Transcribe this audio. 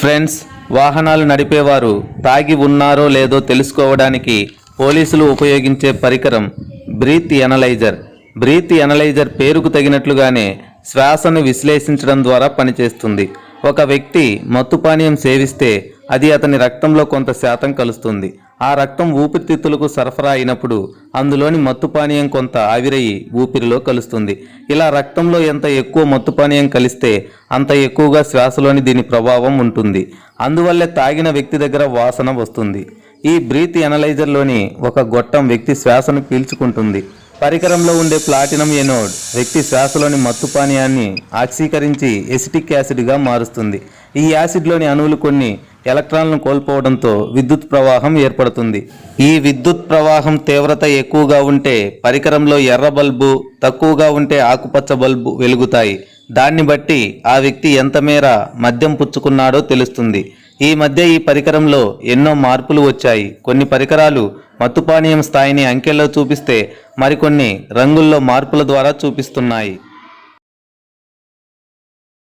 Friends వాహనాలు నడిపేవారు తాగి ఉన్నారో లేదో తెలుసుకోవడానికి పోలీసులు ఉపయోగించే పరికరం బ్రీత్ ఎనలైజర్ బ్రీత్ ఎనలైజర్ పేరుకు తగినట్లుగానే శ్వాసను విశ్లేషించడం ద్వారా పనిచేస్తుంది. ఒక వ్యక్తి మత్తు పానీయం సేవిస్తే అది అతని రక్తంలో కొంత శాతం కలుస్తుంది. ఆ రక్తం ఊపిరితిత్తులకు సరఫరా అయినప్పుడు అందులోని మత్తు పానీయం కొంత ఆవిరయి ఊపిరిలో కలుస్తుంది. ఇలా రక్తంలో ఎంత ఎక్కువ మత్తు పానీయం కలిస్తే అంత ఎక్కువగా శ్వాసలోని దీని ప్రభావం ఉంటుంది. అందువల్లే తాగిన వ్యక్తి దగ్గర వాసన వస్తుంది. ఈ బ్రీత్ ఎనలైజర్లోని ఒక గొట్టం వ్యక్తి శ్వాసను పీల్చుకుంటుంది. పరికరంలో ఉండే ప్లాటినం ఎనోడ్ వ్యక్తి శ్వాసలోని మత్తు పానీయాన్ని ఆక్సీకరించి ఎసిటిక్ యాసిడ్గా మారుస్తుంది. ఈ యాసిడ్లోని అణువులు కొన్ని ఎలక్ట్రాన్లను కోల్పోవడంతో విద్యుత్ ప్రవాహం ఏర్పడుతుంది. ఈ విద్యుత్ ప్రవాహం తీవ్రత ఎక్కువగా ఉంటే పరికరంలో ఎర్ర బల్బు తక్కువగా ఉంటే ఆకుపచ్చ బల్బు వెలుగుతాయి. దాన్ని బట్టి ఆ వ్యక్తి ఎంత మేర మద్యం పుచ్చుకున్నాడో తెలుస్తుంది. ఈ మధ్య ఈ పరికరంలో ఎన్నో మార్పులు వచ్చాయి. కొన్ని పరికరాలు మత్తుపానీయం స్థాయిని అంకెల్లో చూపిస్తే మరికొన్ని రంగుల్లో మార్పుల ద్వారా చూపిస్తున్నాయి.